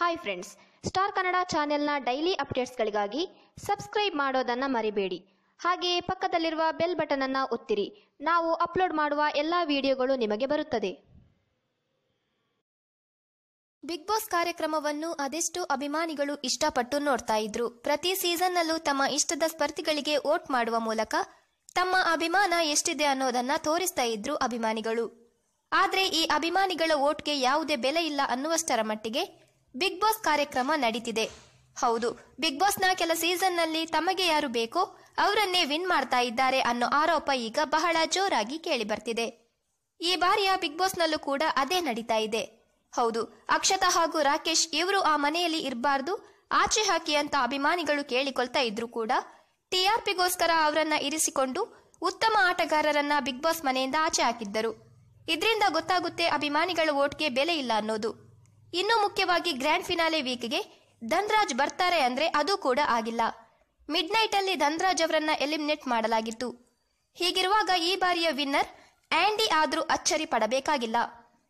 Hi friends star Kannada ಚಾನೆಲ್ನ daily ಅಪ್ಡೇಟ್ಸ್ಗಳಿಗಾಗಿ subscribe ಮಾಡೋದನ್ನು ಮರಿಬೇಡಿ. ಹಾಗೆಯೇ ಪಕ್ಕದಲ್ಲಿರುವ ಬೆಲ್ ಬಟನ್ ಅನ್ನು ಒತ್ತಿರಿ. ನಾವು ಅಪ್ಲೋಡ್ ಮಾಡುವ ಎಲ್ಲ ವಿಡಿಯೋಗಳು ನಿಮಗೆ ಬರುತ್ತದೆ. ಬಿಗ್ ಬಾಸ್ ಕಾರ್ಯಕ್ರಮವನ್ನು ಅದೆಷ್ಟು ಅಭಿಮಾನಿಗಳು ಇಷ್ಟಪಟ್ಟು ನೋಡ್ತಾ ಇದ್ರು. ಪ್ರತಿ ಸೀಸನ್ನಲ್ಲೂ ತಮ್ಮ ಇಷ್ಟದ ಸ್ಪರ್ಧಿಗಳಿಗೆ ವೋಟ್ ಮಾಡುವ ಮೂಲಕ ತಮ್ಮ ಅಭಿಮಾನ ಎಷ್ಟಿದೆ ಅನ್ನೋದನ್ನ ತೋರಿಸ್ತಾ ಇದ್ರು ಅಭಿಮಾನಿಗಳು. ಆದರೆ ಈ ಅಭಿಮಾನಿಗಳ ವೋಟ್ಗೆ ಯಾವುದೇ ಬೆಲೆ ಇಲ್ಲ ಅನ್ನುವಷ್ಟರ ಮಟ್ಟಿಗೆ ಬಿಗ್ ಬಾಸ್ ಕಾರ್ಯಕ್ರಮ ನಡೀತಿದೆ. ಹೌದು, ಬಿಗ್ ಬಾಸ್ನ ಕೆಲ ಸೀಸನ್ನಲ್ಲಿ ತಮಗೆ ಯಾರು ಬೇಕೋ ಅವರನ್ನೇ ವಿನ್ ಮಾಡ್ತಾ ಇದ್ದಾರೆ ಅನ್ನೋ ಆರೋಪ ಈಗ ಬಹಳ ಜೋರಾಗಿ ಕೇಳಿ ಬರ್ತಿದೆ ಈ ಬಾರಿಯ ಬಿಗ್ ಬಾಸ್ನಲ್ಲೂ ಕೂಡ ಅದೇ ನಡೀತಾ ಇದೆ. ಹೌದು, ಅಕ್ಷತಾ ಹಾಗೂ ರಾಕೇಶ್ ಇವರು ಆ ಮನೆಯಲ್ಲಿ ಇರಬಾರ್ದು, ಆಚೆ ಹಾಕಿ ಅಂತ ಅಭಿಮಾನಿಗಳು ಕೇಳಿಕೊಳ್ತಾ ಇದ್ರು ಕೂಡ ಟಿಆರ್ಪಿಗೋಸ್ಕರ ಅವರನ್ನ ಇರಿಸಿಕೊಂಡು ಉತ್ತಮ ಆಟಗಾರರನ್ನ ಬಿಗ್ ಬಾಸ್ ಮನೆಯಿಂದ ಆಚೆ ಹಾಕಿದ್ದರು. ಇದರಿಂದ ಗೊತ್ತಾಗುತ್ತೆ ಅಭಿಮಾನಿಗಳ ಓಟ್ಗೆ ಬೆಲೆ ಇಲ್ಲ ಅನ್ನೋದು. ಇನ್ನು ಮುಖ್ಯವಾಗಿ ಗ್ರ್ಯಾಂಡ್ ಫಿನಾಲೆ ವೀಕ್ಗೆ ಧನ್ರಾಜ್ ಬರ್ತಾರೆ ಅಂದ್ರೆ ಅದು ಕೂಡ ಆಗಿಲ್ಲ. ಮಿಡ್ ನೈಟ್ ಅಲ್ಲಿ ಧನ್ರಾಜ್ ಅವರನ್ನ ಎಲಿಮಿನೇಟ್ ಮಾಡಲಾಗಿತ್ತು. ಹೀಗಿರುವಾಗ ಈ ಬಾರಿಯ ವಿನ್ನರ್ ಆಂಡಿ ಆದ್ರೂ ಅಚ್ಚರಿ ಪಡಬೇಕಾಗಿಲ್ಲ.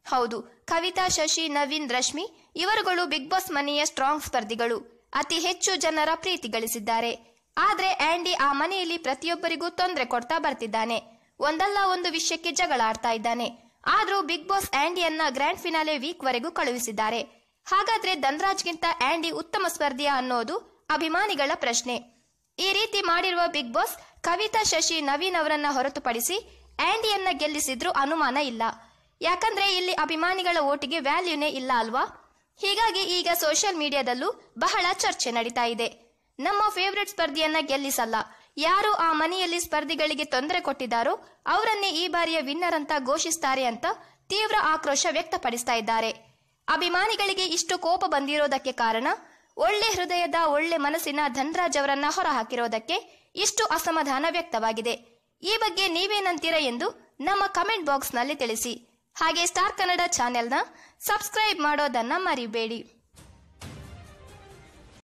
ಹೌದು, ಕವಿತಾ, ಶಶಿ, ನವೀನ್, ರಶ್ಮಿ ಇವರುಗಳು ಬಿಗ್ ಬಾಸ್ ಮನೆಯ ಸ್ಟ್ರಾಂಗ್ ಸ್ಪರ್ಧಿಗಳು. ಅತಿ ಹೆಚ್ಚು ಜನರ ಪ್ರೀತಿ ಗಳಿಸಿದ್ದಾರೆ ಆದ್ರೆ ಆಂಡಿ ಆ ಮನೆಯಲ್ಲಿ ಪ್ರತಿಯೊಬ್ಬರಿಗೂ ತೊಂದರೆ ಕೊಡ್ತಾ ಬರ್ತಿದ್ದಾನೆ. ಒಂದಲ್ಲ ಒಂದು ವಿಷಯಕ್ಕೆ ಜಗಳ ಆಡ್ತಾ ಇದ್ದಾನೆ. ಆದ್ರೂ ಬಿಗ್ ಬಾಸ್ ಆಂಡಿಯನ್ನ ಗ್ರ್ಯಾಂಡ್ ಫಿನಾಲೆ ವೀಕ್ ವರೆಗೂ ಕಳುಹಿಸಿದ್ದಾರೆ. ಹಾಗಾದ್ರೆ ಧನ್ರಾಜ್ಗಿಂತ ಆಂಡಿ ಉತ್ತಮ ಸ್ಪರ್ಧಿಯ ಅನ್ನೋದು ಅಭಿಮಾನಿಗಳ ಪ್ರಶ್ನೆ. ಈ ರೀತಿ ಮಾಡಿರುವ ಬಿಗ್ ಬಾಸ್ ಕವಿತಾ ಶಶಿ ನವೀನ್ ಅವರನ್ನ ಹೊರತುಪಡಿಸಿ ಆಂಡಿಯನ್ನ ಗೆಲ್ಲಿಸಿದ್ರು ಅನುಮಾನ ಇಲ್ಲ. ಯಾಕಂದ್ರೆ ಇಲ್ಲಿ ಅಭಿಮಾನಿಗಳ ಓಟಿಗೆ ವ್ಯಾಲ್ಯೂನೇ ಇಲ್ಲ ಅಲ್ವಾ? ಹೀಗಾಗಿ ಈಗ ಸೋಷಿಯಲ್ ಮೀಡಿಯಾದಲ್ಲೂ ಬಹಳ ಚರ್ಚೆ ನಡೀತಾ ಇದೆ. ನಮ್ಮ ಫೇವ್ರೆಟ್ ಸ್ಪರ್ಧಿಯನ್ನ ಗೆಲ್ಲಿಸಲ್ಲ. ಯಾರು ಆ ಮನೆಯಲ್ಲಿ ಸ್ಪರ್ಧಿಗಳಿಗೆ ತೊಂದರೆ ಕೊಟ್ಟಿದ್ದಾರೋ ಅವರನ್ನೇ ಈ ಬಾರಿಯ ವಿನ್ನರ್ ಅಂತ ಘೋಷಿಸ್ತಾರೆ ಅಂತ ತೀವ್ರ ಆಕ್ರೋಶ ವ್ಯಕ್ತಪಡಿಸ್ತಾ ಇದ್ದಾರೆ. ಅಭಿಮಾನಿಗಳಿಗೆ ಇಷ್ಟು ಕೋಪ ಬಂದಿರೋದಕ್ಕೆ ಕಾರಣ ಒಳ್ಳೆ ಹೃದಯದ ಒಳ್ಳೆ ಮನಸ್ಸಿನ ಧನ್ರಾಜ್ ಅವರನ್ನ ಹೊರಹಾಕಿರೋದಕ್ಕೆ ಇಷ್ಟು ಅಸಮಾಧಾನ ವ್ಯಕ್ತವಾಗಿದೆ. ಈ ಬಗ್ಗೆ ನೀವೇನಂತೀರ ಎಂದು ನಮ್ಮ ಕಮೆಂಟ್ ಬಾಕ್ಸ್ನಲ್ಲಿ ತಿಳಿಸಿ. ಹಾಗೆ ಸ್ಟಾರ್ ಕನ್ನಡ ಚಾನೆಲ್ನ ಸಬ್ಸ್ಕ್ರೈಬ್ ಮಾಡೋದನ್ನ ಮರಿಬೇಡಿ.